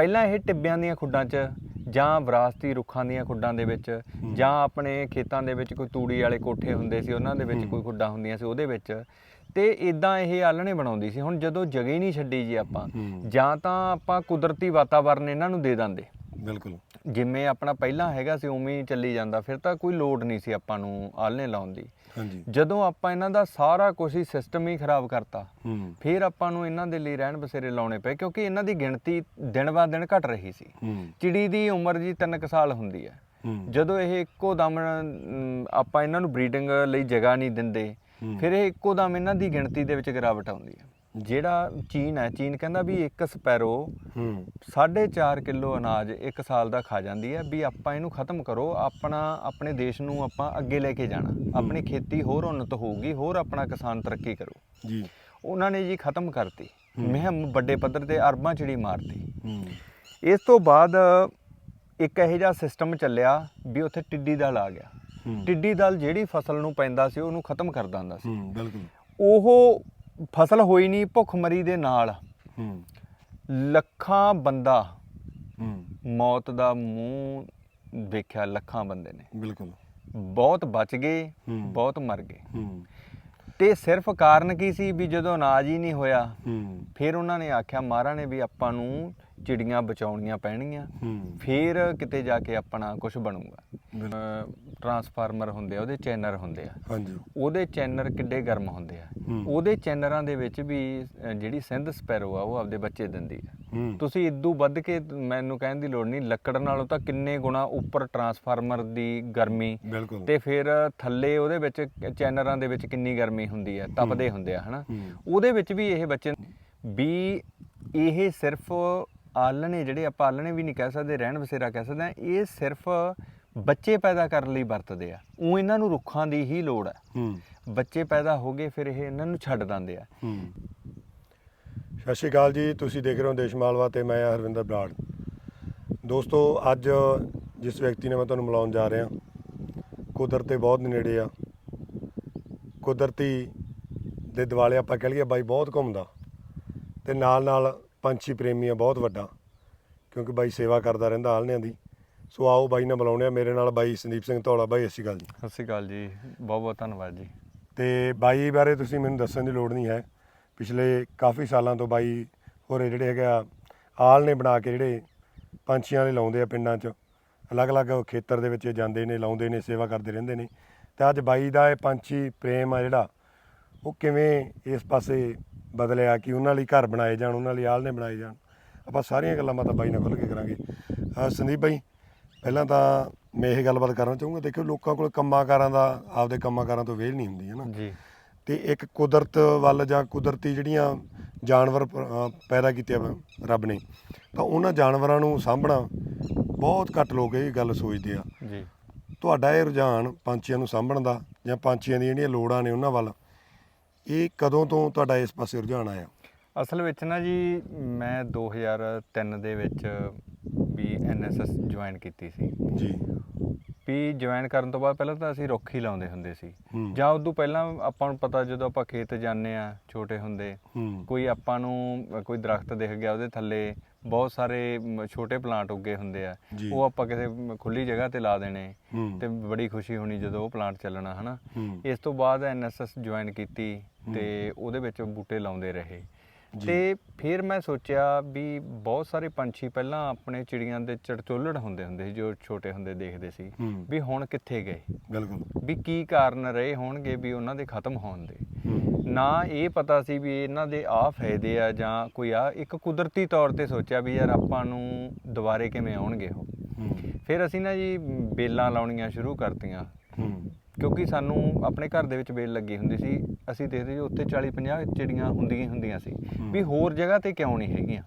ਪਹਿਲਾਂ ਇਹ ਟਿੱਬਿਆਂ ਦੀਆਂ ਖੁੱਡਾਂ 'ਚ ਜਾਂ ਵਿਰਾਸਤੀ ਰੁੱਖਾਂ ਦੀਆਂ ਖੁੱਡਾਂ ਦੇ ਵਿੱਚ ਜਾਂ ਆਪਣੇ ਖੇਤਾਂ ਦੇ ਵਿੱਚ ਕੋਈ ਤੂੜੀ ਵਾਲੇ ਕੋਠੇ ਹੁੰਦੇ ਸੀ ਉਹਨਾਂ ਦੇ ਵਿੱਚ ਕੋਈ ਖੁੱਡਾਂ ਹੁੰਦੀਆਂ ਸੀ ਉਹਦੇ ਵਿੱਚ। ਤੇ ਇਦਾਂ ਇਹ ਆਲਣੇ ਬਣਾਉਂਦੀ ਸੀ। ਹੁਣ ਜਦੋਂ ਜਗ੍ਹਾ ਹੀ ਨਹੀਂ ਛੱਡੀ ਜੀ ਆਪਾਂ। ਜਾਂ ਤਾਂ ਆਪਾਂ ਕੁਦਰਤੀ ਵਾਤਾਵਰਨ ਇਹਨਾਂ ਨੂੰ ਦੇ ਦਿੰਦੇ। ਬਿਲਕੁਲ। ਜਿਵੇਂ ਆਪਣਾ ਪਹਿਲਾਂ ਹੈਗਾ ਸੀ ਉਵੇਂ ਹੀ ਚੱਲੀ ਜਾਂਦਾ। ਫਿਰ ਤਾਂ ਕੋਈ ਲੋਡ ਨਹੀਂ ਸੀ ਆਪਾਂ ਨੂੰ ਆਲਣੇ ਲਾਉਣ ਦੀ। ਜਦੋਂ ਆਪਾਂ ਇਹਨਾਂ ਦਾ ਸਾਰਾ ਕੁਝ ਹੀ ਸਿਸਟਮ ਹੀ ਖਰਾਬ ਕਰਤਾ ਫਿਰ ਆਪਾਂ ਨੂੰ ਇਹਨਾਂ ਦੇ ਲਈ ਰਹਿਣ ਬਸੇਰੇ ਲਾਉਣੇ ਪਏ ਕਿਉਂਕਿ ਇਹਨਾਂ ਦੀ ਗਿਣਤੀ ਦਿਨ ਬਾਅਦ ਦਿਨ ਘਟ ਰਹੀ ਸੀ। ਚਿੜੀ ਦੀ ਉਮਰ ਜੀ 3 ਸਾਲ ਹੁੰਦੀ ਹੈ। ਜਦੋਂ ਇਹ ਇੱਕੋ ਦਮ ਆਪਾਂ ਇਹਨਾਂ ਨੂੰ ਬਰੀਡਿੰਗ ਲਈ ਜਗ੍ਹਾ ਨਹੀਂ ਦਿੰਦੇ। ਫਿਰ ਇਹ ਇੱਕੋ ਦਮ ਇਹਨਾਂ ਦੀ ਗਿਣਤੀ ਦੇ ਵਿੱਚ ਗਿਰਾਵਟ ਆਉਂਦੀ ਹੈ। ਜਿਹੜਾ ਚੀਨ ਹੈ ਚੀਨ ਕਹਿੰਦਾ ਵੀ ਇੱਕ ਸਪੈਰੋ ਹੂੰ। 4.5 ਕਿਲੋ ਅਨਾਜ ਇੱਕ ਸਾਲ ਦਾ ਖਾ ਜਾਂਦੀ ਹੈ ਵੀ ਆਪਾਂ ਇਹਨੂੰ ਖਤਮ ਕਰੋ ਆਪਣਾ ਆਪਣੇ ਦੇਸ਼ ਨੂੰ ਆਪਾਂ ਅੱਗੇ ਲੈ ਕੇ ਜਾਣਾ। ਆਪਣੀ ਖੇਤੀ ਹੋਰ ਉન્નਤ ਹੋਊਗੀ ਹੋਰ ਆਪਣਾ ਕਿਸਾਨ ਤਰੱਕੀ ਕਰੂ। ਜੀ। ਉਹਨਾਂ ਨੇ ਜੀ ਖਤਮ ਕਰਤੀ। ਮਹਿਮ ਵੱਡੇ ਪੱਧਰ ਤੇ ਅਰਬਾਂ ਚਿੜੀ ਮਾਰਤੀ। ਹੂੰ। ਇਸ ਤੋਂ ਬਾਅਦ ਇੱਕ ਇਹੋ ਜਿਹਾ ਸਿਸਟਮ ਚੱਲਿਆ ਵੀ ਉੱਥੇ ਟਿੱਡੀ ਦਲ ਆ ਗਿਆ। ਟਿੱਡੀ ਦਲ ਜਿਹੜੀ ਫਸਲ ਨੂੰ ਪੈਂਦਾ ਸੀ ਉਹਨੂੰ ਖਤਮ ਕਰ ਦਿੰਦਾ ਸੀ। ਹੂੰ ਬਿਲਕੁਲ। ਉਹ ਫਸਲ ਹੋਈ ਨਹੀਂ ਭੁੱਖਮਰੀ ਦੇ ਨਾਲ। ਹੂੰ। ਲੱਖਾਂ ਬੰਦਾ ਹੂੰ। ਮੌਤ ਦਾ ਮੂੰਹ ਵੇਖਿਆ ਲੱਖਾਂ ਬੰਦੇ ਨੇ। ਬਿਲਕੁਲ। ਬਹੁਤ ਬਚ ਗਏ ਹੂੰ। ਬਹੁਤ ਮਰ ਗਏ। ਹੂੰ। ਤੇ ਸਿਰਫ ਕਾਰਨ ਕੀ ਸੀ ਵੀ ਜਦੋਂ ਅਨਾਜ ਹੀ ਨਹੀਂ ਹੋਇਆ ਹੂੰ। ਫਿਰ ਉਹਨਾਂ ਨੇ ਆਖਿਆ ਮਹਾਰਾ ਨੇ ਵੀ ਆਪਾਂ ਨੂੰ ਚਿੜੀਆਂ ਬਚਾਉਣੀਆਂ ਪੈਣਗੀਆਂ। ਹੂੰ। ਫਿਰ ਕਿਤੇ ਜਾ ਕੇ ਆਪਣਾ ਕੁਝ ਬਣੂਗਾ। ਬਿਲਕੁਲ। ਅਹ ਟਰਾਂਸਫਾਰਮਰ ਹੁੰਦੇ ਆ ਉਹਦੇ ਚੈਨਰ ਹੁੰਦੇ ਆ। ਹਾਂਜੀ। ਉਹਦੇ ਚੈਨਰ ਕਿੱਡੇ ਗਰਮ ਹੁੰਦੇ ਆ। ਉਹਦੇ ਚੈਨਰਾਂ ਦੇ ਵਿੱਚ ਵੀ ਜਿਹੜੀ ਸਿੰਧ ਸਪੈਰੋ ਆ ਉਹ ਆਪਦੇ ਬੱਚੇ ਦਿੰਦੀ ਆ। ਤੁਸੀਂ ਇਦੋਂ ਵੱਧ ਕੇ ਮੈਨੂੰ ਕਹਿਣ ਦੀ ਲੋੜ ਨਹੀਂ ਲੱਕੜ ਨਾਲੋਂ ਤਾਂ ਕਿੰਨੇ ਗੁਣਾ ਉੱਪਰ ਟਰਾਂਸਫਾਰਮਰ ਦੀ ਗਰਮੀ। ਤੇ ਫਿਰ ਥੱਲੇ ਉਹਦੇ ਵਿੱਚ ਚੈਨਰਾਂ ਦੇ ਵਿੱਚ ਕਿੰਨੀ ਗਰਮੀ ਹੁੰਦੀ ਹੈ ਤਪਦੇ ਹੁੰਦੇ ਆ ਹਨਾ। ਉਹਦੇ ਵਿੱਚ ਵੀ ਇਹ ਬੱਚੇ ਵੀ ਇਹ ਸਿਰਫ ਆਲਣੇ ਜਿਹੜੇ ਆਪਾਂ ਆਲਣੇ ਵੀ ਨਹੀਂ ਕਹਿ ਸਕਦੇ ਰਹਿਣ ਬਸੇਰਾ ਕਹਿ ਸਕਦੇ ਆ ਇਹ ਸਿਰਫ ਬੱਚੇ ਪੈਦਾ ਕਰਨ ਲਈ ਵਰਤਦੇ ਆ। ਉਹ ਇਹਨਾਂ ਨੂੰ ਰੁੱਖਾਂ ਦੀ ਹੀ ਲੋੜ ਹੈ ਹੂੰ। ਬੱਚੇ ਪੈਦਾ ਹੋ ਗਏ ਫਿਰ ਇਹ ਇਹਨਾਂ ਨੂੰ ਛੱਡ ਦਿੰਦੇ ਆ। ਹੂੰ। ਸਤਿ ਸ਼੍ਰੀ ਅਕਾਲ ਜੀ ਤੁਸੀਂ ਦੇਖ ਰਹੇ ਹੋ ਦੇਸ਼ ਮਾਲਵਾ ਤੇ ਮੈਂ ਹਾਂ ਹਰਵਿੰਦਰ ਬਰਾੜ। ਦੋਸਤੋ ਅੱਜ ਜਿਸ ਵਿਅਕਤੀ ਨੇ ਮੈਂ ਤੁਹਾਨੂੰ ਮਿਲਾਉਣ ਜਾ ਰਿਹਾ ਕੁਦਰਤ ਦੇ ਬਹੁਤ ਨੇੜੇ ਆ। ਕੁਦਰਤੀ ਦੇ ਦਿਵਾਲੇ ਆਪਾਂ ਕਹਿ ਲਈਏ ਬਾਈ ਬਹੁਤ ਘੁੰਮਦਾ ਤੇ ਨਾਲ ਨਾਲ ਪੰਛੀ ਪ੍ਰੇਮੀ ਆ ਬਹੁਤ ਵੱਡਾ। ਕਿਉਂਕਿ ਬਾਈ ਸੇਵਾ ਕਰਦਾ ਰਹਿੰਦਾ ਆਲਣਿਆਂ ਦੀ। ਸੋ ਆਓ ਬਾਈ ਨਾਲ ਮਿਲਾਉਂਦੇ ਆ ਮੇਰੇ ਨਾਲ ਬਾਈ ਸੰਦੀਪ ਸਿੰਘ ਧੌਲਾ। ਬਾਈ ਸਤਿ ਸ਼੍ਰੀ ਅਕਾਲ ਜੀ। ਸਤਿ ਸ਼੍ਰੀ ਅਕਾਲ ਜੀ। ਬਹੁਤ ਬਹੁਤ ਧੰਨਵਾਦ ਜੀ। ਤੇ ਬਾਈ ਬਾਰੇ ਤੁਸੀਂ ਮੈਨੂੰ ਦੱਸਣ ਦੀ ਲੋੜ ਨਹੀਂ ਹੈ। ਪਿਛਲੇ ਕਾਫੀ ਸਾਲਾਂ ਤੋਂ ਬਾਈ ਹੋਰੇ ਜਿਹੜੇ ਹੈਗੇ ਆਲ ਨੇ ਬਣਾ ਕੇ ਜਿਹੜੇ ਪੰਛੀਆਂ ਲਈ ਲਾਉਂਦੇ ਆ ਪਿੰਡਾਂ 'ਚ। ਅਲੱਗ-ਅਲੱਗ ਖੇਤਰ ਦੇ ਵਿੱਚ ਜਾਂਦੇ ਨੇ ਲਾਉਂਦੇ ਨੇ ਸੇਵਾ ਕਰਦੇ ਰਹਿੰਦੇ ਨੇ। ਤੇ ਅੱਜ ਬਾਈ ਦਾ ਇਹ ਪੰਛੀ ਪ੍ਰੇਮ ਆ ਜਿਹੜਾ ਉਹ ਕਿਵੇਂ ਇਸ ਪਾਸੇ ਬਦਲਿਆ ਕਿ ਉਹਨਾਂ ਲਈ ਘਰ ਬਣਾਏ ਜਾਣ ਉਹਨਾਂ ਲਈ ਆਲ ਨੇ ਬਣਾਏ ਜਾਣ। ਆਪਾਂ ਸਾਰੀਆਂ ਗੱਲਾਂ ਬਾਤਾਂ ਬਾਈ ਨਾਲ ਖੁੱਲ੍ਹ ਕੇ ਕਰਾਂਗੇ। ਸੰਦੀਪ ਬਾਈ ਪਹਿਲਾਂ ਤਾਂ ਮੈਂ ਇਹ ਗੱਲਬਾਤ ਕਰਨਾ ਚਾਹੂੰਗਾ ਦੇਖੋ ਲੋਕਾਂ ਕੋਲ ਕੰਮਾਂ ਕਾਰਾਂ ਦਾ ਆਪਦੇ ਕੰਮਾਂ ਕਾਰਾਂ ਤੋਂ ਵੇਲ ਨਹੀਂ ਹੁੰਦੀ ਹੈ ਨਾ? ਜੀ। ਤੇ ਇੱਕ ਕੁਦਰਤ ਵੱਲ ਜਾਂ ਕੁਦਰਤੀ ਜਿਹੜੀਆਂ ਜਾਨਵਰ ਪੈਦਾ ਕੀਤੇ ਆ ਰੱਬ ਨੇ ਤਾਂ ਉਹਨਾਂ ਜਾਨਵਰਾਂ ਨੂੰ ਸਾਂਭਣਾ ਬਹੁਤ ਘੱਟ ਲੋਕ ਇਹ ਗੱਲ ਸੋਚਦੇ ਆ। ਜੀ। ਤੁਹਾਡਾ ਇਹ ਰੁਝਾਨ ਪੰਛੀਆਂ ਨੂੰ ਸਾਂਭਣ ਦਾ ਜਾਂ ਪੰਛੀਆਂ ਦੀਆਂ ਜਿਹੜੀਆਂ ਲੋੜਾਂ ਨੇ ਉਹਨਾਂ ਵੱਲ ਇਹ ਕਦੋਂ ਤੋਂ ਤੁਹਾਡਾ ਇਸ ਪਾਸੇ ਰੁਝਾਨ ਆਇਆ? ਅਸਲ ਵਿੱਚ ਨਾ ਜੀ ਮੈਂ 2003 ਦੇ ਵਿੱਚ ਐਨਐਸਐਸ ਜੁਆਇਨ ਕੀਤੀ ਸੀ। ਜੀ। ਵੀ ਜੁਆਇਨ ਕਰਨ ਤੋਂ ਬਾਅਦ ਪਹਿਲਾਂ ਤਾਂ ਅਸੀਂ ਰੁੱਖ ਹੀ ਲਾਉਂਦੇ ਹੁੰਦੇ ਸੀ। ਹੂੰ। ਜਾਂ ਉਦੋਂ ਪਹਿਲਾਂ ਆਪਾਂ ਨੂੰ ਪਤਾ ਜਦੋਂ ਆਪਾਂ ਖੇਤ ਜਾਂਦੇ ਆ ਛੋਟੇ ਹੁੰਦੇ ਹੂੰ। ਕੋਈ ਆਪਾਂ ਨੂੰ ਅ, ਕੋਈ ਦਰਖਤ ਦਿਖ ਗਿਆ ਉਹਦੇ ਥੱਲੇ ਬਹੁਤ ਸਾਰੇ ਮ, ਛੋਟੇ ਪਲਾਂਟ ਉੱਗੇ ਹੁੰਦੇ ਆ ਜੀ। ਉਹ ਆਪਾਂ ਕਿਸੇ ਮ, ਖੁੱਲੀ ਜਗ੍ਹਾ ਤੇ ਲਾ ਦੇਣੇ ਹੂੰ। ਤੇ ਬੜੀ ਖੁਸ਼ੀ ਹੋਣੀ ਜਦੋਂ ਉਹ ਪਲਾਂਟ ਚੱਲਣਾ ਹਨਾ। ਹੂੰ। ਇਸ ਤੋਂ ਬਾਅਦ ਐਨਐਸਐਸ ਜੁਆਇਨ ਕੀਤੀ ਤੇ ਉਹਦੇ ਵਿੱਚ ਬੂਟੇ ਲਾਉਂਦੇ ਰਹੇ। ਤੇ ਫਿਰ ਮੈਂ ਸੋਚਿਆ ਵੀ ਬਹੁਤ ਸਾਰੇ ਪੰਛੀ ਪਹਿਲਾਂ ਆਪਣੇ ਚਿੜੀਆਂ ਦੇ ਚੜਚੋਲੜ ਹੁੰਦੇ ਹੁੰਦੇ ਸੀ ਜੋ ਛੋਟੇ ਹੁੰਦੇ ਦੇਖਦੇ ਸੀ ਵੀ ਹੁਣ ਕਿੱਥੇ ਗਏ? ਬਿਲਕੁਲ। ਵੀ ਕੀ ਕਾਰਨ ਰਹੇ ਹੋਣਗੇ ਵੀ ਉਹਨਾਂ ਦੇ ਖਤਮ ਹੋਣ ਦੇ? ਨਾ ਇਹ ਪਤਾ ਸੀ ਵੀ ਇਹਨਾਂ ਦੇ ਆ ਫਾਇਦੇ ਆ ਜਾਂ ਕੋਈ ਆ ਇੱਕ ਕੁਦਰਤੀ ਤੌਰ ਤੇ ਸੋਚਿਆ ਵੀ ਯਾਰ ਆਪਾਂ ਨੂੰ ਦੁਬਾਰੇ ਕਿਵੇਂ ਆਉਣਗੇ ਉਹ। ਫਿਰ ਅਸੀਂ ਨਾ ਜੀ ਬੇਲਾਂ ਲਾਉਣੀਆਂ ਸ਼ੁਰੂ ਕਰਤੀਆਂ। ਕਿਉਂਕਿ ਸਾਨੂੰ ਆਪਣੇ ਘਰ ਦੇ ਵਿੱਚ ਬੇਲ ਲੱਗੀ ਹੁੰਦੀ ਸੀ ਅਸੀਂ ਦੇਖਦੇ ਸੀ ਉੱਥੇ 40 50 ਚਿੜੀਆਂ ਹੁੰਦੀਆਂ ਹੀ ਹੁੰਦੀਆਂ ਸੀ। ਵੀ ਹੋਰ ਜਗ੍ਹਾ ਤੇ ਕਿਉਂ ਨਹੀਂ ਹੈਗੀਆਂ।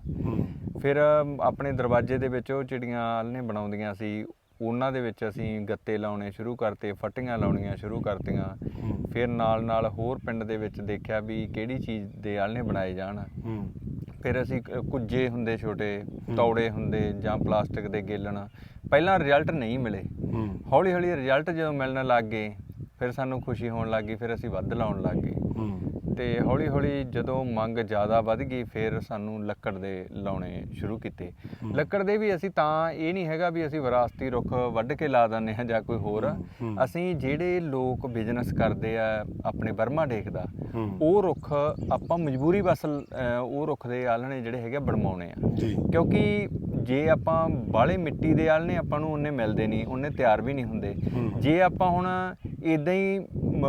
ਫਿਰ ਆਪਣੇ ਦਰਵਾਜ਼ੇ ਦੇ ਵਿੱਚ ਉਹ ਚਿੜੀਆਂ ਆਲਣੇ ਬਣਾਉਂਦੀਆਂ ਸੀ ਉਹਨਾਂ ਦੇ ਵਿੱਚ ਅਸੀਂ ਗੱਤੇ ਲਾਉਣੇ ਸ਼ੁਰੂ ਕਰਤੇ ਫੱਟੀਆਂ ਲਾਉਣੀਆਂ ਸ਼ੁਰੂ ਕਰਤੀਆਂ। ਫਿਰ ਨਾਲ ਨਾਲ ਹੋਰ ਪਿੰਡ ਦੇ ਵਿੱਚ ਦੇਖਿਆ ਵੀ ਕਿਹੜੀ ਚੀਜ਼ ਦੇ ਆਲਣੇ ਬਣਾਏ ਜਾਣ। ਫਿਰ ਅਸੀਂ ਕ- ਕੁੱਜੇ ਹੁੰਦੇ ਛੋਟੇ ਤੌੜੇ ਹੁੰਦੇ ਜਾਂ ਪਲਾਸਟਿਕ ਦੇ ਗੇਲਣ। ਪਹਿਲਾਂ ਰਿਜ਼ਲਟ ਨਹੀਂ ਮਿਲੇ। ਹੂੰ। ਹੌਲੀ ਹੌਲੀ ਰਿਜ਼ਲਟ ਜਦੋਂ ਮਿਲਣ ਲੱਗ ਗਏ ਫਿਰ ਸਾਨੂੰ ਖੁਸ਼ੀ ਹੋਣ ਲੱਗ ਗਈ ਫਿਰ ਅਸੀਂ ਵੱਧ ਲਾਉਣ ਲੱਗ ਗਏ। ਹੂੰ। ਤੇ ਹੌਲੀ ਹੌਲੀ ਜਦੋਂ ਮੰਗ ਜ਼ਿਆਦਾ ਵੱਧ ਗਈ ਫਿਰ ਸਾਨੂੰ ਲੱਕੜ ਦੇ ਲਾਉਣੇ ਸ਼ੁਰੂ ਕੀਤੇ। ਲੱਕੜ ਦੇ ਵੀ ਅਸੀਂ ਤਾਂ ਇਹ ਨਹੀਂ ਹੈਗਾ ਵੀ ਅਸੀਂ ਵਿਰਾਸਤੀ ਰੁੱਖ ਵੱਢ ਕੇ ਲਾ ਦਿੰਦੇ ਹਾਂ ਜਾਂ ਕੋਈ ਹੋਰ। ਅਸੀਂ ਜਿਹੜੇ ਲੋਕ ਬਿਜ਼ਨਸ ਕਰਦੇ ਆ ਆਪਣੇ ਬਰਮਾ ਦੇਖਦਾ ਹੂੰ। ਉਹ ਰੁੱਖ ਆਪਾਂ ਮਜਬੂਰੀ ਬਸ ਉਹ ਰੁੱਖ ਦੇ ਆਲਣੇ ਜਿਹੜੇ ਹੈਗੇ ਆ ਬਣਵਾਉਣੇ ਆ। ਕਿਉਂਕਿ ਜੇ ਆਪਾਂ ਬਾਲੇ ਮਿੱਟੀ ਦੇ ਆਲਣੇ ਆਪਾਂ ਨੂੰ ਉਹਨੇ ਮਿਲਦੇ ਨਹੀਂ ਉਹਨੇ ਤਿਆਰ ਵੀ ਨਹੀਂ ਹੁੰਦੇ। ਜੇ ਆਪਾਂ ਹੁਣ ਇਦਾਂ ਹੀ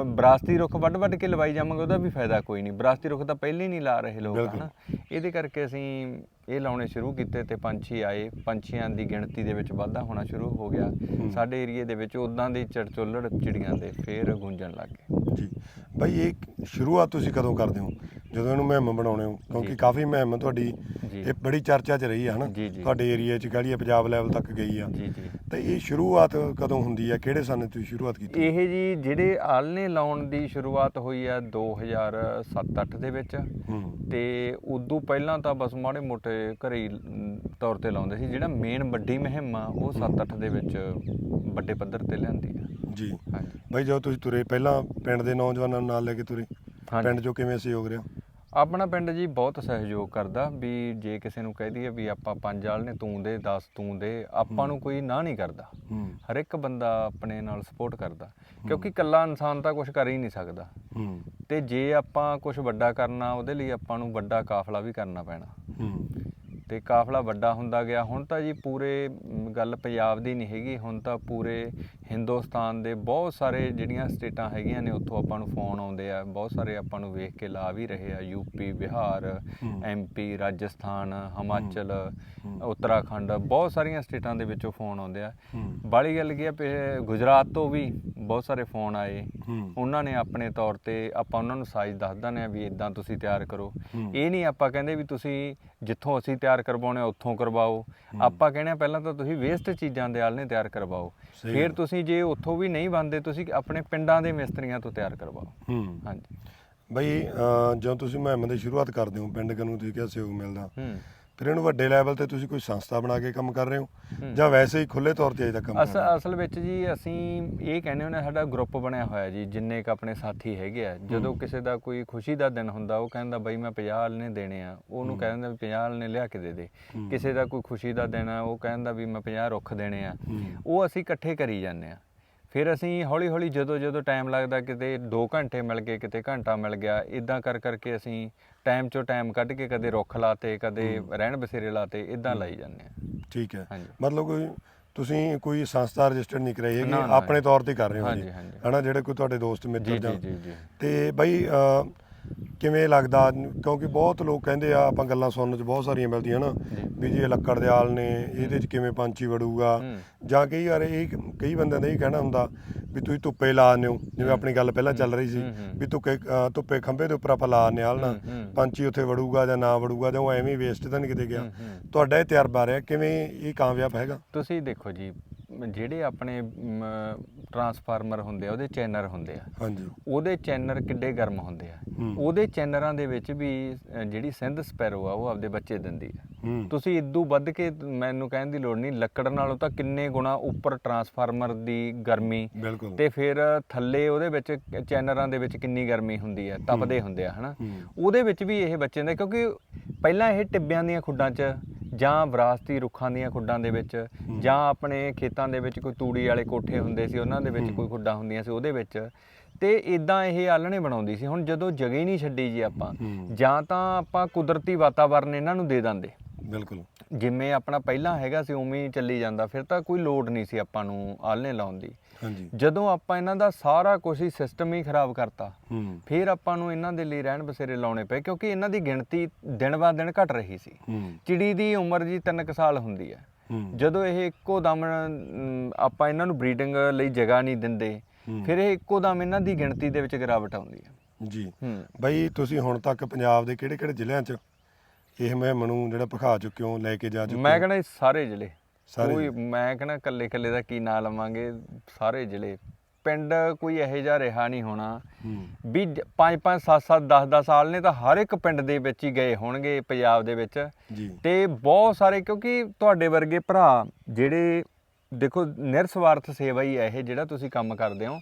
ਵਿਰਾਸਤੀ ਰੁੱਖ ਵੱਢ ਕੇ ਲਵਾਈ ਜਾਵਾਂਗੇ ਉਹਦਾ ਵੀ ਫਾਇਦਾ ਕੋਈ ਨਹੀਂ। ਵਿਰਾਸਤੀ ਰੁੱਖ ਤਾਂ ਪਹਿਲੇ ਹੀ ਨਹੀਂ ਲਾ ਰਹੇ ਲੋਕ। ਹਨਾ? ਇਹਦੇ ਕਰਕੇ ਅਸੀਂ ਇਹ ਲਾਉਣੇ ਸ਼ੁਰੂ ਕੀਤੇ ਤੇ ਪੰਛੀ ਆਏ। ਪੰਛੀਆਂ ਦੀ ਗਿਣਤੀ ਦੇ ਵਿੱਚ ਵਾਧਾ ਹੋਣਾ ਸ਼ੁਰੂ ਹੋ ਗਿਆ। ਸਾਡੇ ਏਰੀਏ ਦੇ ਵਿੱਚ ਉਦਾਂ ਦੇ ਚੜਚੁੱਲੜ ਚਿੜੀਆਂ ਦੇ ਫੇਰ ਗੂੰਜਣ ਲੱਗ ਗਏ। ਜੀ। ਬਾਈ ਇਹ ਸ਼ੁਰੂਆਤ ਤੁਸੀਂ ਕਦੋਂ ਕਰਦੇ ਹੋ? ਜਦੋਂ ਇਹਨੂੰ ਮੁਹਿੰਮ ਬਣਾਉਣੇ ਹੋ? ਕਿਉਂਕਿ। ਕਾਫੀ ਮੁਹਿੰਮ ਤੁਹਾਡੀ ਜੀ। ਇਹ ਬੜੀ ਚਰਚਾ 'ਚ ਰਹੀ ਹੈ ਹਨਾ? ਜੀ, ਜੀ। ਤੁਹਾਡੇ ਏਰੀਆ 'ਚ ਕਹਲੀਏ ਪੰਜਾਬ ਲੈਵਲ ਤੱਕ ਗਈ ਆ। ਜੀ ਜੀ। ਤੇ ਇਹ ਸ਼ੁਰੂਆਤ ਕਦੋਂ ਹੁੰਦੀ ਆ? ਕਿਹੜੇ ਸਾਲ ਤੁਸੀਂ ਸ਼ੁਰੂਆਤ ਕੀਤੀ? ਇਹ ਜੀ ਜਿਹੜੇ ਆਲਣੇ ਲਾਉਣ ਦੀ ਸ਼ੁਰੂਆਤ ਹੋਈ ਆ 2007-8 ਦੇ ਵਿੱਚ। ਹੂੰ। ਤੇ ਉਦੋਂ ਪਹਿਲਾਂ ਤਾਂ ਬਸ ਮਾੜੇ ਮੋਟੇ ਘਰੇ ਹੀ, ਤੌਰ ਤੇ ਲਾਉਂਦੇ ਸੀ। ਜਿਹੜਾ ਮੇਨ ਵੱਡੀ ਮੁਹਿੰਮ ਆ ਉਹ 7-8 ਦੇ ਵਿੱਚ ਵੱਡੇ ਪੱਧਰ ਤੇ ਲਿਆਂਦੀ ਆ। ਜੀ। ਹਾਂਜੀ। ਬਾਈ ਜਦੋਂ ਤੁਸੀਂ ਤੁਰੇ। ਪਹਿਲਾਂ ਪਿੰਡ ਦੇ ਨੌਜਵਾਨਾਂ ਨੂੰ ਨਾਲ ਲੈ ਕੇ ਤੁਰੇ। ਹਾਂਜੀ। ਪਿੰਡ 'ਚੋਂ ਕਿਵੇਂ ਸਹਿਯੋਗ ਰਿਹਾ? ਆਪਣਾ ਪਿੰਡ ਜੀ ਬਹੁਤ ਸਹਿਯੋਗ ਕਰਦਾ ਵੀ ਜੇ ਕਿਸੇ ਨੂੰ ਕਹਿ ਦਈਏ ਵੀ ਆਪਾਂ ਪੰਜ ਆਲ ਨੇ ਤੂੰ ਦੇ 10 ਤੂੰ ਦੇ ਆਪਾਂ ਨੂੰ ਕੋਈ ਨਾ ਨਹੀਂ ਕਰਦਾ। ਹੂੰ। ਹਰ ਇੱਕ ਬੰਦਾ ਆਪਣੇ ਨਾਲ ਸਪੋਰਟ ਕਰਦਾ। ਕਿਉਂਕਿ ਇਕੱਲਾ ਇਨਸਾਨ ਤਾਂ ਕੁਝ ਕਰ ਹੀ ਨਹੀਂ ਸਕਦਾ। ਹੂੰ। ਤੇ ਜੇ ਆਪਾਂ ਕੁਝ ਵੱਡਾ ਕਰਨਾ ਉਹਦੇ ਲਈ ਆਪਾਂ ਨੂੰ ਵੱਡਾ ਕਾਫਲਾ ਵੀ ਕਰਨਾ ਪੈਣਾ। ਹੂੰ। ਤੇ ਕਾਫਲਾ ਵੱਡਾ ਹੁੰਦਾ ਗਿਆ। ਹੁਣ ਤਾਂ ਜੀ ਪੂਰੇ ਗੱਲ ਪੰਜਾਬ ਦੀ ਨਹੀਂ ਹੈਗੀ। ਹੁਣ ਤਾਂ ਪੂਰੇ ਹਿੰਦੁਸਤਾਨ ਦੇ ਬਹੁਤ ਸਾਰੇ ਜਿਹੜੀਆਂ ਸਟੇਟਾਂ ਹੈਗੀਆਂ ਨੇ ਉੱਥੋਂ ਆਪਾਂ ਨੂੰ ਫੋਨ ਆਉਂਦੇ ਆ। ਬਹੁਤ ਸਾਰੇ ਆਪਾਂ ਨੂੰ ਵੇਖ ਕੇ ਲਾ ਵੀ ਰਹੇ ਆ। ਯੂਪੀ ਬਿਹਾਰ। ਐਮਪੀ ਰਾਜਸਥਾਨ ਹਿਮਾਚਲ। ਉੱਤਰਾਖੰਡ ਬਹੁਤ ਸਾਰੀਆਂ ਸਟੇਟਾਂ ਦੇ ਵਿੱਚੋਂ ਫੋਨ ਆਉਂਦੇ ਆ। ਬਾਲੀ ਗੱਲ ਕੀ ਆ ਗੁਜਰਾਤ ਤੋਂ ਵੀ ਬਹੁਤ ਸਾਰੇ ਫੋਨ ਆਏ। ਉਹਨਾਂ ਨੇ ਆਪਣੇ ਤੌਰ ਤੇ ਆਪਾਂ ਉਹਨਾਂ ਨੂੰ ਸਾਈਜ਼ ਦੱਸ ਦਿੰਦੇ ਆ ਵੀ ਇਦਾਂ ਤੁਸੀਂ ਤਿਆਰ ਕਰੋ। ਇਹ ਨਹੀਂ ਆਪਾਂ ਕਹਿੰਦੇ ਵੀ ਤੁਸੀਂ ਜਿੱਥੋਂ ਅਸੀਂ ਤਿਆਰ ਕਰਵਾਉਣੇ ਉੱਥੋਂ ਕਰਵਾਓ। ਆਪਾਂ ਕਹਿੰਦੇ ਪਹਿਲਾਂ ਤਾਂ ਤੁਸੀਂ ਵੇਸਟ ਚੀਜ਼ਾਂ ਦੇ ਆਲਣੇ ਤਿਆਰ ਕਰਵਾਓ। ਫਿਰ। ਤੁਸੀਂ ਜੇ ਉੱਥੋਂ ਵੀ ਨਹੀਂ ਬੰਦੇ ਤੁਸੀਂ ਆਪਣੇ ਪਿੰਡਾਂ ਦੇ ਮਿਸਤਰੀਆਂ ਤੋਂ ਤਿਆਰ ਕਰਵਾਓ। ਹਾਂਜੀ। ਬਈ ਜਦੋਂ ਤੁਸੀਂ ਮੁਹਿੰਮ ਦੀ ਸ਼ੁਰੂਆਤ ਕਰਦੇ ਹੋ ਪਿੰਡ ਨੂੰ ਤੁਸੀਂ ਕਿਹਾ ਸਹਿਯੋਗ ਮਿਲਦਾ। ਹੂੰ। ਫਿਰ ਇਹਨੂੰ ਵੱਡੇ ਲੈਵਲ ਤੇ ਤੁਸੀਂ ਕੋਈ ਸੰਸਥਾ ਬਣਾ ਕੇ ਕੰਮ ਕਰ ਰਹੇ ਹੋ। ਜਾਂ ਵੈਸੇ ਹੀ ਖੁੱਲੇ ਤੌਰ ਤੇ ਅਜੇ ਤੱਕ ਕੰਮ ਕਰ ਅਸ ਰਹੇ ਹੋ? ਅਸਲ ਵਿੱਚ ਜੀ ਅਸੀਂ ਇਹ ਕਹਿੰਦੇ ਹੁੰਦੇ ਹਾਂ, ਸਾਡਾ ਗਰੁੱਪ ਬਣਿਆ ਹੋਇਆ ਜੀ ਜਿੰਨੇ ਕ ਆਪਣੇ ਸਾਥੀ ਹੈਗੇ ਆ। ਜਦੋਂ ਕਿਸੇ ਦਾ ਕੋਈ ਖੁਸ਼ੀ ਦਾ ਦਿਨ ਹੁੰਦਾ ਉਹ ਕਹਿੰਦਾ ਬਈ ਮੈਂ 50 ਆਲਣੇ ਦੇਣੇ ਆ। ਉਹਨੂੰ ਕਹਿੰਦਾ ਵੀ 50 ਆਲਣੇ ਲਿਆ ਕੇ ਦੇ ਦੇ। ਕਿਸੇ ਦਾ ਕੋਈ ਖੁਸ਼ੀ ਦਾ ਦਿਨ ਆ ਉਹ ਕਹਿੰਦਾ ਵੀ ਮੈਂ 50 ਰੁੱਖ ਦੇਣੇ ਆ। ਉਹ ਅਸੀਂ ਇਕੱਠੇ ਕਰੀ ਜਾਂਦੇ ਆ। ਫਿਰ ਅਸੀਂ ਹੌਲੀ ਹੌਲੀ ਜਦੋਂ ਜਦੋਂ ਟਾਈਮ ਲੱਗਦਾ ਕਿਤੇ 2 ਘੰਟੇ ਮਿਲ ਗਏ ਕਿਤੇ ਘੰਟਾ ਮਿਲ ਗਿਆ ਇਦਾਂ ਕਰ ਕਰਕੇ ਅਸੀਂ ਟਾਈਮ ਚੋਂ ਟਾਈਮ ਕੱਢ ਕੇ ਕਦੇ ਰੁੱਖ ਲਾਤੇ ਕਦੇ ਰਹਿਣ ਬਸੇਰੇ ਲਾਤੇ ਇਦਾਂ ਲਾਈ ਜਾਂਦੇ ਆ ਠੀਕ ਹੈ। ਮਤਲਬ ਕੋਈ ਤੁਸੀਂ ਕੋਈ ਸੰਸਥਾ ਰਜਿਸਟਰਡ ਨਹੀਂ ਕਰਾਈ ਹੈਗੀ ਆਪਣੇ ਤੌਰ ਤੇ ਕਰ ਰਹੇ ਹੋ ਜੀ। ਹਨਾ ਜਿਹੜੇ ਕੋਈ ਤੁਹਾਡੇ ਦੋਸਤ ਮਿੱਤਰ ਜੀ ਤੇ ਬਈ ਕਿਵੇਂ ਲੱਗਦਾ ਕਿਉਂਕਿ ਬਹੁਤ ਲੋਕ ਕਹਿੰਦੇ ਆ ਆਪਾਂ ਗੱਲਾਂ ਸੁਣਨ ਚ ਬਹੁਤ ਸਾਰੀਆਂ ਮਿਲਦੀਆਂ ਨਾ। ਵੀ ਜੀ ਇਹ ਲੱਕੜ ਦੇ ਆਲ ਨੇ ਇਹਦੇ ਚ ਕਿਵੇਂ ਪੰਛੀ ਵੜੂਗਾ। ਜਾਂ ਕਈ ਵਾਰ ਇਹ ਕਈ ਬੰਦਿਆਂ ਦਾ ਇਹ ਕਹਿਣਾ ਹੁੰਦਾ ਵੀ ਤੁਸੀਂ ਧੁੱਪੇ ਲਾਉਂਦੇ ਹੋ ਜਿਵੇਂ ਆਪਣੀ ਗੱਲ ਪਹਿਲਾਂ ਚੱਲ ਰਹੀ ਸੀ। ਵੀ ਧੁੱਪੇ ਧੁੱਪੇ ਖੰਭੇ ਦੇ ਉੱਪਰ ਆਪਾਂ ਲਾਉਂਦੇ ਆਲ ਨਾ। ਪੰਛੀ ਉੱਥੇ ਵੜੂਗਾ ਜਾਂ ਨਾ ਵੜੂਗਾ ਜਾਂ ਉਹ ਐਵੇਂ ਵੇਸਟ ਤਾਂ ਨਹੀਂ ਕਿਤੇ ਗਿਆ। ਤੁਹਾਡਾ ਇਹ ਤਜਰਬਾ ਰਿਹਾ ਕਿਵੇਂ ਇਹ ਕਾਮਯਾਬ ਹੈਗਾ ਤੁਸੀਂ ਦੇਖੋ ਜੀ ਜਿਹੜੇ ਆਪਣੇ ਟਰਾਂਸਫਾਰਮਰ ਹੁੰਦੇ ਆ ਉਹਦੇ ਚੈਨਰ ਹੁੰਦੇ ਆ। ਹਾਂਜੀ। ਉਹਦੇ ਚੈਨਰ ਕਿੱਡੇ ਗਰਮ ਹੁੰਦੇ ਆ। ਉਹਦੇ ਚੈਨਰਾਂ ਦੇ ਵਿੱਚ ਵੀ ਜਿਹੜੀ ਸਿੰਧ ਸਪੈਰੋ ਆ ਉਹ ਆਪਦੇ ਬੱਚੇ ਦਿੰਦੀ ਆ। ਤੁਸੀਂ ਇਦੋਂ ਵੱਧ ਕੇ ਮੈਨੂੰ ਕਹਿਣ ਦੀ ਲੋੜ ਨਹੀਂ ਲੱਕੜ ਨਾਲੋਂ ਤਾਂ ਕਿੰਨੇ ਗੁਣਾ ਉੱਪਰ ਟਰਾਂਸਫਾਰਮਰ ਦੀ ਗਰਮੀ। ਤੇ ਫਿਰ ਥੱਲੇ ਉਹਦੇ ਵਿੱਚ ਚੈਨਰਾਂ ਦੇ ਵਿੱਚ ਕਿੰਨੀ ਗਰਮੀ ਹੁੰਦੀ ਹੈ ਤਪਦੇ ਹੁੰਦੇ ਆ ਹਨਾ। ਉਹਦੇ ਵਿੱਚ ਵੀ ਇਹ ਬੱਚੇ ਨੇ ਕਿਉਂਕਿ ਪਹਿਲਾਂ ਇਹ ਟਿੱਬਿਆਂ ਦੀਆਂ ਖੁੱਡਾਂ 'ਚ ਜਾਂ ਵਿਰਾਸਤੀ ਰੁੱਖਾਂ ਦੀਆਂ ਖੁੱਡਾਂ ਦੇ ਵਿੱਚ ਜਾਂ ਆਪਣੇ ਖੇਤਾਂ ਦੇ ਵਿੱਚ ਕੋਈ ਤੂੜੀ ਵਾਲੇ ਕੋਠੇ ਹੁੰਦੇ ਸੀ ਉਹਨਾਂ ਦੇ ਵਿੱਚ ਕੋਈ ਖੁੱਡਾਂ ਹੁੰਦੀਆਂ ਸੀ ਉਹਦੇ ਵਿੱਚ। ਤੇ ਇਦਾਂ ਇਹ ਆਲਣੇ ਬਣਾਉਂਦੀ ਸੀ ਹੁਣ ਜਦੋਂ ਜਗ੍ਹਾ ਹੀ ਨਹੀਂ ਛੱਡੀ ਜੀ ਆਪਾਂ। ਜਾਂ ਤਾਂ ਆਪਾਂ ਕੁਦਰਤੀ ਵਾਤਾਵਰਨ ਇਹਨਾਂ ਨੂੰ ਦੇ ਦਿੰਦੇ। ਬਿਲਕੁਲ। ਜਿਵੇਂ ਆਪਣਾ ਪਹਿਲਾਂ ਹੈਗਾ ਸੀ ਉਵੇਂ ਹੀ ਚੱਲੀ ਜਾਂਦਾ ਫਿਰ ਤਾਂ ਕੋਈ ਲੋੜ ਨਹੀਂ ਸੀ ਆਪਾਂ ਨੂੰ ਆਲਣੇ ਲਾਉਣ ਦੀ। ਜਦੋਂ ਆਪਾਂ ਇਹਨਾਂ ਦਾ ਸਾਰਾ ਕੁਝ ਹੀ ਸਿਸਟਮ ਹੀ ਖਰਾਬ ਕਰਤਾ ਹੂੰ। ਫਿਰ ਆਪਾਂ ਨੂੰ ਇਹਨਾਂ ਦੇ ਲਈ ਰਹਿਣ ਬਸੇਰੇ ਲਾਉਣੇ ਪਏ ਕਿਉਂਕਿ ਇਹਨਾਂ ਦੀ ਗਿਣਤੀ ਦਿਨ ਬਾਅਦ ਦਿਨ ਘਟ ਰਹੀ ਸੀ। ਚਿੜੀ ਦੀ ਉਮਰ ਜੀ 3 ਸਾਲ ਹੁੰਦੀ ਹੈ। ਜਦੋਂ ਇਹ ਇੱਕੋ ਦਮ ਆਪਾਂ ਇਹਨਾਂ ਨੂੰ ਬਰੀਡਿੰਗ ਲਈ ਜਗ੍ਹਾ ਨਹੀਂ ਦਿੰਦੇ। ਫਿਰ ਇਹ ਇੱਕੋ ਦਮ ਇਹਨਾਂ ਦੀ ਗਿਣਤੀ ਦੇ ਵਿੱਚ ਗਿਰਾਵਟ ਆਉਂਦੀ ਹੈ। ਜੀ। ਬਈ ਤੁਸੀਂ ਹੁਣ ਤੱਕ ਪੰਜਾਬ ਦੇ ਕਿਹੜੇ ਕਿਹੜੇ ਜ਼ਿਲ੍ਹਿਆਂ 'ਚ ਇਹ ਮੁਹਿੰਮ ਨੂੰ ਜਿਹੜਾ ਭਖਾ ਚੁੱਕੇ ਹੋ ਲੈ ਕੇ ਜਾ ਚੁੱਕੇ ਮੈਂ? ਕਹਿੰਦਾ ਸਾਰੇ ਜ਼ਿਲ੍ਹੇ। ਸਾਰੇ ਕੋਈ ਮੈਂ ਕਹਿੰਦਾ ਕੱਲੇ ਕੱਲੇ ਦਾ ਕੀ ਨਾਂ ਲਵਾਂਗੇ? ਸਾਰੇ ਜ਼ਿਲ੍ਹੇ। ਪਿੰਡ ਕੋਈ ਇਹੋ ਜਿਹਾ ਰਿਹਾ ਨਹੀਂ ਹੋਣਾ। ਵੀ 5 5 7 7 10 10 ਸਾਲ ਨੇ ਤਾਂ ਹਰ ਇੱਕ ਪਿੰਡ ਦੇ ਵਿੱਚ ਹੀ ਗਏ ਹੋਣਗੇ ਪੰਜਾਬ ਦੇ ਵਿੱਚ। ਤੇ ਬਹੁਤ ਸਾਰੇ ਕਿਉਂਕਿ ਤੁਹਾਡੇ ਵਰਗੇ ਭਰਾ ਜਿਹੜੇ ਦੇਖੋ ਨਿਰਸਵਾਰਥ ਸੇਵਾ ਹੀ ਹੈ ਇਹ ਜਿਹੜਾ ਤੁਸੀਂ ਕੰਮ ਕਰਦੇ ਹੋ।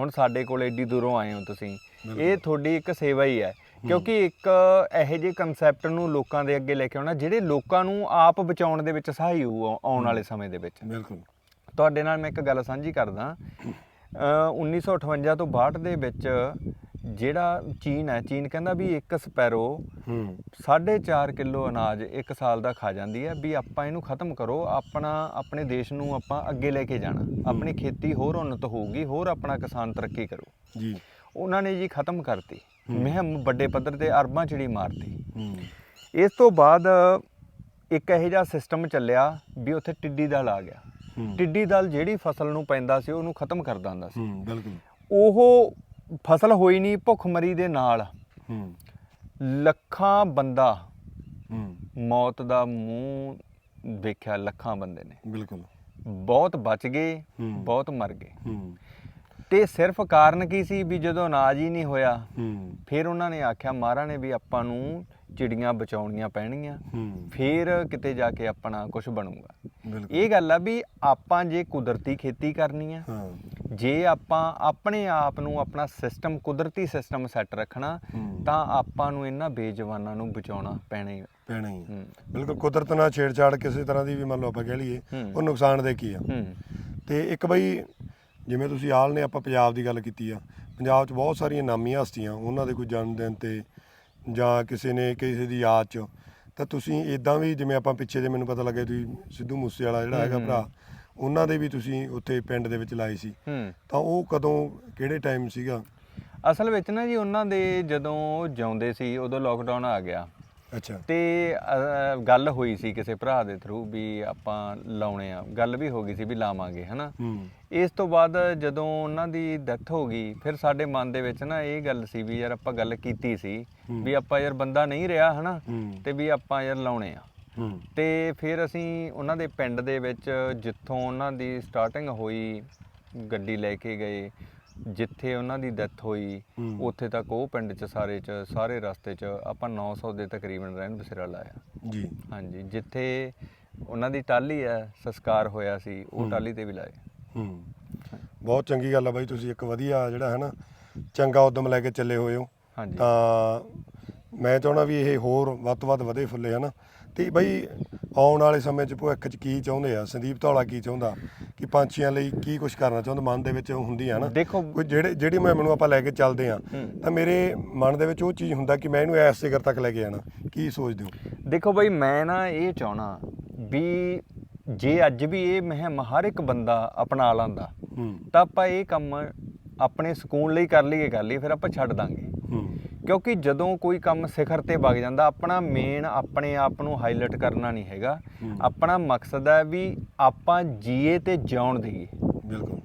ਹੁਣ ਸਾਡੇ ਕੋਲ ਏਡੀ ਦੂਰੋਂ ਆਏ ਹੋ ਤੁਸੀਂ। ਇਹ ਤੁਹਾਡੀ ਇੱਕ ਸੇਵਾ ਹੀ ਹੈ। ਕਿਉਂਕਿ ਇੱਕ ਇਹੋ ਜਿਹੇ ਕਨਸੈਪਟ ਨੂੰ ਲੋਕਾਂ ਦੇ ਅੱਗੇ ਲੈ ਕੇ ਆਉਣਾ ਜਿਹੜੇ ਲੋਕਾਂ ਨੂੰ ਆਪ ਬਚਾਉਣ ਦੇ ਵਿੱਚ ਸਹਾਈ ਹੋਊ ਆਉ- ਆਉਣ ਵਾਲੇ ਸਮੇਂ ਦੇ ਵਿੱਚ। ਬਿਲਕੁਲ। ਤੁਹਾਡੇ ਨਾਲ ਮੈਂ ਇੱਕ ਗੱਲ ਸਾਂਝੀ ਕਰਦਾ। ਅ, 1958 ਤੋਂ 62 ਦੇ ਵਿੱਚ ਜਿਹੜਾ ਚੀਨ ਹੈ ਚੀਨ ਕਹਿੰਦਾ ਵੀ ਇੱਕ ਸਪੈਰੋ ਹੂੰ। 4.5 ਕਿਲੋ ਅਨਾਜ ਇੱਕ ਸਾਲ ਦਾ ਖਾ ਜਾਂਦੀ ਹੈ ਵੀ ਆਪਾਂ ਇਹਨੂੰ ਖਤਮ ਕਰੋ ਆਪਣਾ ਆਪਣੇ ਦੇਸ਼ ਨੂੰ ਆਪਾਂ ਅੱਗੇ ਲੈ ਕੇ ਜਾਣਾ। ਆਪਣੀ ਖੇਤੀ ਹੋਰ ਉન્નਤ ਹੋਊਗੀ ਹੋਰ ਆਪਣਾ ਕਿਸਾਨ ਤਰੱਕੀ ਕਰੂ। ਜੀ। ਉਹਨਾਂ ਨੇ ਜੀ ਖਤਮ ਕਰਤੀ। ਮੁਹਿੰਮ ਵੱਡੇ ਪੱਧਰ ਤੇ ਅਰਬਾਂ ਚਿੜੀ ਮਾਰਤੀ। ਇਸ ਤੋਂ ਬਾਅਦ ਇੱਕ ਇਹੋ ਜਿਹਾ ਸਿਸਟਮ ਚੱਲਿਆ ਵੀ ਉੱਥੇ ਟਿੱਡੀ ਦਲ ਆ ਗਿਆ। ਟਿੱਡੀ ਦਲ ਜਿਹੜੀ ਫਸਲ ਨੂੰ ਪੈਂਦਾ ਸੀ ਉਹਨੂੰ ਖਤਮ ਕਰ ਦਿੰਦਾ ਸੀ। ਬਿਲਕੁਲ। ਉਹ ਫਸਲ ਹੋਈ ਨਹੀਂ ਭੁੱਖਮਰੀ ਦੇ ਨਾਲ। ਲੱਖਾਂ ਬੰਦਾ ਮੌਤ ਦਾ ਮੂੰਹ ਵੇਖਿਆ ਲੱਖਾਂ ਬੰਦੇ ਨੇ। ਬਿਲਕੁਲ। ਬਹੁਤ ਬਚ ਗਏ। ਬਹੁਤ ਮਰ ਗਏ। ਤੇ ਸਿਰਫ ਕਾਰਨ ਕੀ ਸੀ ਵੀ ਜਦੋਂ ਅਨਾਜ ਹੀ ਨਹੀਂ ਹੋਇਆ ਹੂੰ। ਫਿਰ ਉਹਨਾਂ ਨੇ ਆਖਿਆ ਮਹਾਰਾ ਨੇ ਵੀ ਆਪਾਂ ਨੂੰ ਚਿੜੀਆਂ ਬਚਾਉਣੀਆਂ ਪੈਣਗੀਆਂ ਹੂੰ। ਫਿਰ ਕਿਤੇ ਜਾ ਕੇ ਆਪਣਾ ਕੁਝ ਬਣੂਗਾ। ਬਿਲਕੁਲ। ਇਹ ਗੱਲ ਆ ਵੀ ਆਪਾਂ ਜੇ ਕੁਦਰਤੀ ਖੇਤੀ ਕਰਨੀ ਆ ਹਾਂ। ਜੇ ਆਪਾਂ ਆਪਣੇ ਆਪ ਨੂੰ ਆਪਣਾ ਸਿਸਟਮ ਕੁਦਰਤੀ ਸਿਸਟਮ ਸੈੱਟ ਰੱਖਣਾ ਹੂੰ। ਤਾਂ ਆਪਾਂ ਨੂੰ ਇਹਨਾਂ ਬੇਜਵਾਨਾਂ ਨੂੰ ਬਚਾਉਣਾ ਪੈਣਾ ਹੀ ਆ। ਪੈਣਾ ਹੀ। ਬਿਲਕੁਲ ਕੁਦਰਤ ਨਾਲ ਛੇੜਛਾੜ ਕਿਸੇ ਤਰ੍ਹਾਂ ਦੀ ਵੀ ਮੰਨ ਲਓ ਆਪਾਂ ਕਹਿ ਲਈਏ ਹੂੰ। ਉਹ ਨੁਕਸਾਨਦੇਹ ਕੀ ਆ? ਹੂੰ। ਤੇ ਇੱਕ ਬਈ ਜਿਵੇਂ ਤੁਸੀਂ ਆਲ ਨੇ ਆਪਾਂ ਪੰਜਾਬ ਦੀ ਗੱਲ ਕੀਤੀ ਆ ਪੰਜਾਬ 'ਚ ਬਹੁਤ ਸਾਰੀਆਂ ਨਾਮੀਆਂ ਹਸਤੀਆਂ ਉਹਨਾਂ ਦੇ ਕੋਈ ਜਨਮ ਦਿਨ ਤੇ ਜਾਂ ਕਿਸੇ ਨੇ ਕਿਸੇ ਦੀ ਯਾਦ 'ਚ ਤਾਂ ਤੁਸੀਂ ਇਦਾਂ ਵੀ ਜਿਵੇਂ ਆਪਾਂ ਪਿੱਛੇ ਜੇ ਮੈਨੂੰ ਪਤਾ ਲੱਗਿਆ ਤੁਸੀਂ ਸਿੱਧੂ ਮੂਸੇ ਵਾਲਾ ਜਿਹੜਾ ਹੈਗਾ। ਭਰਾ ਉਹਨਾਂ ਦੇ ਵੀ ਤੁਸੀਂ ਉੱਥੇ ਪਿੰਡ ਦੇ ਵਿੱਚ ਲਾਏ ਸੀ। ਤਾਂ ਉਹ ਕਦੋਂ ਕਿਹੜੇ ਟਾਈਮ ਸੀਗਾ? ਅਸਲ ਵਿੱਚ ਨਾ ਜੀ ਉਹਨਾਂ ਦੇ ਜਦੋਂ ਜਿਉਂਦੇ ਸੀ ਉਦੋਂ ਲੋਕਡਾਊਨ ਆ ਗਿਆ। ਅੱਛਾ। ਤੇ ਅਹ, ਗੱਲ ਹੋਈ ਸੀ ਕਿਸੇ ਭਰਾ ਦੇ ਥਰੂ ਵੀ ਆਪਾਂ ਲਾਉਣੇ ਆ। ਗੱਲ ਵੀ ਹੋ ਗਈ ਸੀ ਵੀ ਲਾਵਾਂਗੇ ਹਨਾ? ਹੂੰ। ਇਸ ਤੋਂ ਬਾਅਦ ਜਦੋਂ ਉਹਨਾਂ ਦੀ ਡੈਥ ਹੋ ਗਈ ਫਿਰ ਸਾਡੇ ਮਨ ਦੇ ਵਿੱਚ ਨਾ ਇਹ ਗੱਲ ਸੀ ਵੀ ਯਾਰ ਆਪਾਂ ਗੱਲ ਕੀਤੀ ਸੀ। ਵੀ ਆਪਾਂ ਯਾਰ ਬੰਦਾ ਨਹੀਂ ਰਿਹਾ ਹਨਾ? ਹੂੰ। ਤੇ ਵੀ ਆਪਾਂ ਯਾਰ ਲਾਉਣੇ ਆ। ਹੂੰ। ਤੇ ਫਿਰ ਅਸੀਂ ਉਹਨਾਂ ਦੇ ਪਿੰਡ ਦੇ ਵਿੱਚ ਜਿੱਥੋਂ ਉਹਨਾਂ ਦੀ ਸਟਾਰਟਿੰਗ ਹੋਈ ਗੱਡੀ ਲੈ ਕੇ ਗਏ ਜਿੱਥੇ ਉਹਨਾਂ ਦੀ ਡੈਥ ਹੋਈ ਹੂੰ। ਉੱਥੇ ਤੱਕ ਉਹ ਪਿੰਡ 'ਚ ਸਾਰੇ 'ਚ ਸਾਰੇ ਰਸਤੇ 'ਚ ਆਪਾਂ 900 ਦੇ ਤਕਰੀਬਨ ਰਹਿਣ ਬਸੇਰਾ ਲਾਇਆ। ਜੀ। ਹਾਂਜੀ ਜਿੱਥੇ ਉਹਨਾਂ ਦੀ ਟਾਲੀ ਹੈ ਸੰਸਕਾਰ ਹੋਇਆ ਸੀ ਉਹ। ਟਾਲੀ ਤੇ ਵੀ ਲਾਏ। ਹੂੰ। ਬਹੁਤ ਚੰਗੀ ਗੱਲ ਆ ਬਾਈ ਤੁਸੀਂ ਇੱਕ ਵਧੀਆ ਜਿਹੜਾ ਹੈ ਨਾ ਚੰਗਾ ਉਦਮ ਲੈ ਕੇ ਚੱਲੇ ਹੋਏ ਹੋ। ਹਾਂਜੀ। ਤਾਂ ਮੈਂ ਚਾਹਣਾ ਵੀ ਇਹ ਹੋਰ ਵੱਧ ਤੋਂ ਵੱਧ ਵਧੇ ਫੁੱਲੇ ਹਨਾ ਤੇ ਬਾਈ ਆਉਣ ਵਾਲੇ ਸਮੇਂ 'ਚ ਭਵਿੱਖ 'ਚ ਕੀ ਚਾਹੁੰਦੇ ਆ? ਸੰਦੀਪ ਧੌਲਾ ਕੀ ਚਾਹੁੰਦਾ? ਕਿ ਪੰਛੀਆਂ ਲਈ ਕੀ ਕੁਝ ਕਰਨਾ ਚਾਹੁੰਦਾ? ਮਨ ਦੇ ਵਿੱਚ ਹੁੰਦੀ ਆ ਨਾ। ਦੇਖੋ ਕੋਈ ਜਿਹੜੇ ਜਿਹੜੀ ਮੈਂ ਮੈਨੂੰ ਆਪਾਂ ਲੈ ਕੇ ਚੱਲਦੇ ਆ। ਤਾਂ ਮੇਰੇ ਮਨ ਦੇ ਵਿੱਚ ਉਹ ਚੀਜ਼ ਹੁੰਦਾ ਕਿ ਮੈਂ ਇਹਨੂੰ ਐਸ ਸਿਖਰ ਤੱਕ ਲੈ ਕੇ ਜਾਣਾ ਕੀ ਸੋਚਦੇ ਹੋ? ਦੇਖੋ ਬਈ ਮੈਂ ਨਾ ਇਹ ਚਾਹਣਾ ਵੀ ਜੇ ਅੱਜ ਵੀ ਇਹ ਮੁਹਿੰਮ ਹਰ ਇੱਕ ਬੰਦਾ ਅਪਣਾ ਲਾਂਦਾ ਤਾਂ ਆਪਾਂ ਇਹ ਕੰਮ ਆਪਣੇ ਸਕੂਨ ਲਈ ਕਰ ਲਈਏ ਕਰ ਲਈਏ ਫਿਰ ਆਪਾਂ ਛੱਡ ਦਾਂਗੇ। ਕਿਉਂਕਿ ਜਦੋਂ ਕੋਈ ਕੰਮ ਸਿਖਰ ਤੇ ਵਗ ਜਾਂਦਾ ਆਪਣਾ ਮੇਨ ਆਪਣੇ ਆਪ ਨੂੰ ਹਾਈਲਾਈਟ ਕਰਨਾ ਨਹੀਂ ਹੈਗਾ। ਆਪਣਾ ਮਕਸਦ ਹੈ ਵੀ ਆਪਾਂ ਜੀਏ ਤੇ ਜਿਉਣ ਦਈਏ। ਬਿਲਕੁਲ।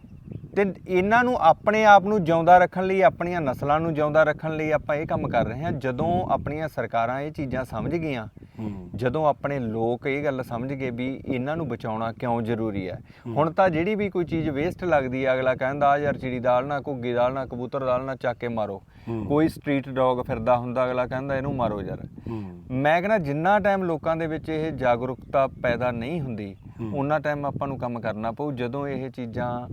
ਤੇ ਇਹਨਾਂ ਨੂੰ ਆਪਣੇ ਆਪ ਨੂੰ ਜਿਉਂਦਾ ਰੱਖਣ ਲਈ ਆਪਣੀਆਂ ਨਸਲਾਂ ਨੂੰ ਜਿਉਂਦਾ ਰੱਖਣ ਲਈ ਆਪਾਂ ਇਹ ਕੰਮ ਕਰ ਰਹੇ ਹਾਂ। ਜਦੋਂ ਆਪਣੀਆਂ ਸਰਕਾਰਾਂ ਇਹ ਚੀਜ਼ਾਂ ਸਮਝ ਗਈਆਂ ਜਦੋਂ ਆਪਣੇ ਲੋਕ ਇਹ ਗੱਲ ਸਮਝ ਗਏ ਵੀ ਇਹਨਾਂ ਨੂੰ ਬਚਾਉਣਾ ਕਿਉਂ ਜ਼ਰੂਰੀ ਹੈ? ਹੁਣ ਤਾਂ ਜਿਹੜੀ ਵੀ ਕੋਈ ਚੀਜ਼ ਵੇਸਟ ਲੱਗਦੀ ਹੈ ਅਗਲਾ ਕਹਿੰਦਾ ਆ ਯਾਰ ਚਿੜੀ ਦਾਲ ਨਾ ਘੁੱਗੀ ਦਾਲ ਨਾ ਕਬੂਤਰ ਦਾਲ ਨਾ ਚੱਕ ਕੇ ਮਾਰੋ। ਕੋਈ ਸਟਰੀਟ ਡੌਗ ਫਿਰਦਾ ਹੁੰਦਾ ਅਗਲਾ ਕਹਿੰਦਾ ਇਹਨੂੰ ਮਾਰੋ ਯਾਰ। ਮੈਂ ਕਹਿੰਦਾ ਜਿੰਨਾ ਟਾਈਮ ਲੋਕਾਂ ਦੇ ਵਿੱਚ ਇਹ ਜਾਗਰੂਕਤਾ ਪੈਦਾ ਨਹੀਂ ਹੁੰਦੀ। ਉਹਨਾਂ ਟਾਈਮ ਆਪਾਂ ਨੂੰ ਕੰਮ ਕਰਨਾ ਪਊ। ਜਦੋਂ ਇਹ ਚੀਜ਼ਾਂ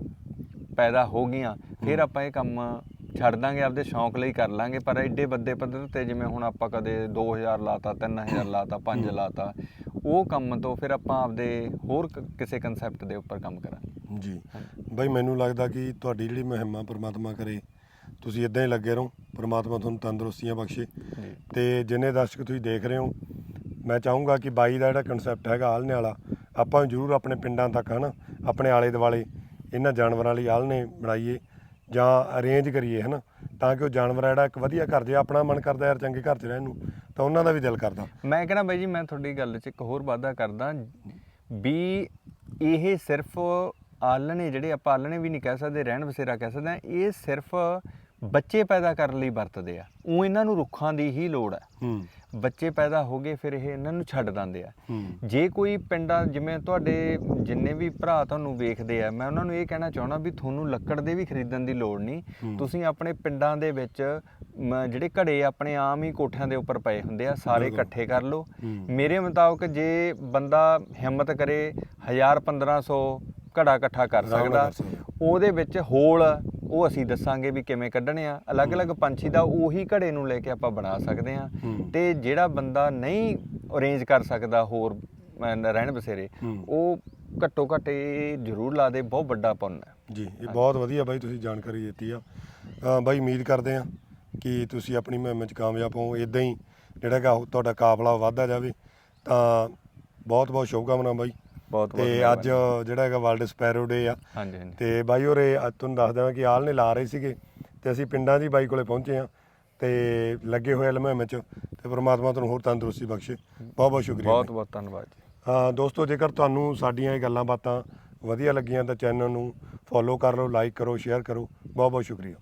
ਪੈਦਾ ਹੋ ਗਈਆਂ ਫਿਰ ਆਪਾਂ ਇਹ ਕੰਮ ਛੱਡ ਦਾਂਗੇ ਆਪਦੇ ਸ਼ੌਂਕ ਲਈ ਕਰ ਲਾਂਗੇ ਪਰ ਐਡੇ ਵੱਡੇ ਪੱਧਰ ਤੇ ਜਿਵੇਂ ਹੁਣ ਆਪਾਂ ਕਦੇ 2000 ਲਾਤਾ 3000 ਲਾਤਾ 5 ਲਾਤਾ ਉਹ ਕੰਮ ਤੋਂ ਫਿਰ ਆਪਾਂ ਆਪਦੇ ਹੋਰ ਕਿਸੇ ਕਨਸੈਪਟ ਦੇ ਉੱਪਰ ਕੰਮ ਕਰਾਂਗੇ। ਜੀ। ਬਾਈ ਮੈਨੂੰ ਲੱਗਦਾ ਕਿ ਤੁਹਾਡੀ ਜਿਹੜੀ ਮੁਹਿੰਮ ਪ੍ਰਮਾਤਮਾ ਕਰੇ ਤੁਸੀਂ ਇਦਾਂ ਹੀ ਲੱਗੇ ਰਹੋ ਪ੍ਰਮਾਤਮਾ ਤੁਹਾਨੂੰ ਤੰਦਰੁਸਤੀਆਂ ਬਖਸ਼ੇ। ਤੇ ਜਿੰਨੇ ਦਰਸ਼ਕ ਤੁਸੀਂ ਦੇਖ ਰਹੇ ਹੋ ਮੈਂ ਚਾਹੂੰਗਾ ਕਿ ਬਾਈ ਦਾ ਜਿਹੜਾ ਕਨਸੈਪਟ ਹੈਗਾ ਆਲਣੇ ਵਾਲਾ ਆਪਾਂ ਜ਼ਰੂਰ ਆਪਣੇ ਪਿੰਡਾਂ ਤੱਕ ਹਨਾ ਆਪਣੇ ਆਲੇ ਦੁਆਲੇ ਇਹਨਾਂ ਜਾਨਵਰਾਂ ਲਈ ਆਲਣੇ ਬਣਾਈਏ ਜਾਂ ਅਰੇਂਜ ਕਰੀਏ ਹਨਾ? ਤਾਂ ਕਿ ਉਹ ਜਾਨਵਰ ਜਿਹੜਾ ਇੱਕ ਵਧੀਆ ਘਰ ਜੇ ਆਪਣਾ ਮਨ ਕਰਦਾ ਯਾਰ ਚੰਗੇ ਘਰ 'ਚ ਰਹਿਣ ਨੂੰ ਤਾਂ ਉਹਨਾਂ ਦਾ ਵੀ ਦਿਲ ਕਰਦਾ। ਮੈਂ ਕਹਿੰਦਾ ਬਾਈ ਜੀ ਮੈਂ ਤੁਹਾਡੀ ਗੱਲ 'ਚ ਇੱਕ ਹੋਰ ਵਾਅਦਾ ਕਰਦਾ ਵੀ ਇਹ ਸਿਰਫ ਆਲਣੇ ਜਿਹੜੇ ਆਪਾਂ ਆਲਣੇ ਵੀ ਨਹੀਂ ਕਹਿ ਸਕਦੇ ਰਹਿਣ ਬਸੇਰਾ ਕਹਿ ਸਕਦੇ ਆ ਇਹ ਸਿਰਫ ਬੱਚੇ ਪੈਦਾ ਕਰਨ ਲਈ ਵਰਤਦੇ ਆ। ਉਹ ਇਹਨਾਂ ਨੂੰ ਰੁੱਖਾਂ ਦੀ ਹੀ ਲੋੜ ਹੈ। ਹੂੰ। ਬੱਚੇ ਪੈਦਾ ਹੋ ਗਏ ਫਿਰ ਇਹ ਇਹਨਾਂ ਨੂੰ ਛੱਡ ਦਿੰਦੇ ਆ ਜੇ ਕੋਈ ਪਿੰਡਾਂ ਜਿਵੇਂ ਤੁਹਾਡੇ ਜਿੰਨੇ ਵੀ ਭਰਾ ਤੁਹਾਨੂੰ ਵੇਖਦੇ ਆ ਮੈਂ ਉਹਨਾਂ ਨੂੰ ਇਹ ਕਹਿਣਾ ਚਾਹਣਾ ਵੀ ਤੁਹਾਨੂੰ ਲੱਕੜ ਦੇ ਵੀ ਖਰੀਦਣ ਦੀ ਲੋੜ ਨਹੀਂ। ਤੁਸੀਂ ਆਪਣੇ ਪਿੰਡਾਂ ਦੇ ਵਿੱਚ ਜਿਹੜੇ ਘੜੇ ਆਪਣੇ ਆਮ ਹੀ ਕੋਠਿਆਂ ਦੇ ਉੱਪਰ ਪਏ ਹੁੰਦੇ ਆ ਸਾਰੇ। ਇਕੱਠੇ ਕਰ ਲਓ। ਮੇਰੇ ਮੁਤਾਬਕ ਜੇ ਬੰਦਾ ਹਿੰਮਤ ਕਰੇ 1000 1500 ਘੜਾ ਇਕੱਠਾ ਕਰ ਸਕਦਾ। ਉਹਦੇ ਵਿੱਚ ਹੋਲ ਉਹ ਅਸੀਂ ਦੱਸਾਂਗੇ ਵੀ ਕਿਵੇਂ ਕੱਢਣੇ ਆ। ਅਲੱਗ-ਅਲੱਗ ਪੰਛੀ ਦਾ ਉਹੀ ਘੜੇ ਨੂੰ ਲੈ ਕੇ ਆਪਾਂ ਬਣਾ ਸਕਦੇ ਆ। ਤੇ ਜਿਹੜਾ ਬੰਦਾ ਨਹੀਂ ਅਰੇਂਜ ਕਰ ਸਕਦਾ ਹੋਰ ਰਹਿਣ ਬਸੇਰੇ। ਉਹ ਘੱਟੋ ਘੱਟ ਇਹ ਜ਼ਰੂਰ ਲਾ ਦੇ ਬਹੁਤ ਵੱਡਾ ਪੁੰਨ ਹੈ। ਜੀ ਇਹ ਬਹੁਤ ਵਧੀਆ ਬਾਈ ਤੁਸੀਂ ਜਾਣਕਾਰੀ ਦਿੱਤੀ ਆ। ਬਾਈ ਉਮੀਦ ਕਰਦੇ ਆ ਕਿ ਤੁਸੀਂ ਆਪਣੀ ਮੁਹਿੰਮ 'ਚ ਕਾਮਯਾਬ ਹੋ। ਇਦਾਂ ਹੀ ਜਿਹੜਾ ਉਹ ਤੁਹਾਡਾ ਕਾਫਲਾ ਵਧਦਾ ਜਾਵੇ ਤਾਂ ਬਹੁਤ ਬਹੁਤ ਸ਼ੁਭਕਾਮਨਾਵਾਂ ਬਾਈ। ਬਹੁਤ ਬਹੁਤ ਤੇ ਅੱਜ ਜਿਹੜਾ ਹੈਗਾ ਵਰਲਡ ਸਪੈਰੋ ਡੇ ਆ। ਹਾਂਜੀ ਹਾਂਜੀ। ਤੇ ਬਾਈ ਹੋਰੇ ਅੱਜ ਤੁਹਾਨੂੰ ਦੱਸ ਦੇਵਾਂ ਕਿ ਆਲ ਨੇ ਲਾ ਰਹੇ ਸੀਗੇ ਤੇ ਅਸੀਂ ਪਿੰਡਾਂ ਦੀ ਬਾਈ ਕੋਲੇ ਪਹੁੰਚੇ ਆ ਤੇ ਲੱਗੇ ਹੋਏ ਲਮਹਿਮ ਚ ਤੇ ਪ੍ਰਮਾਤਮਾ ਤੁਹਾਨੂੰ ਹੋਰ ਤੰਦਰੁਸਤੀ ਬਖਸ਼ੇ। ਬਹੁਤ ਬਹੁਤ ਸ਼ੁਕਰੀਆ ਬਹੁਤ ਬਹੁਤ ਧੰਨਵਾਦ ਜੀ। ਹਾਂ ਦੋਸਤੋ ਜੇਕਰ ਤੁਹਾਨੂੰ ਸਾਡੀਆਂ ਇਹ ਗੱਲਾਂ ਬਾਤਾਂ ਵਧੀਆ ਲੱਗੀਆਂ ਤਾਂ ਚੈਨਲ ਨੂੰ ਫੋਲੋ ਕਰ ਲਓ ਲਾਈਕ ਕਰੋ ਸ਼ੇਅਰ ਕਰੋ। ਬਹੁਤ ਬਹੁਤ ਸ਼ੁਕਰੀਆ।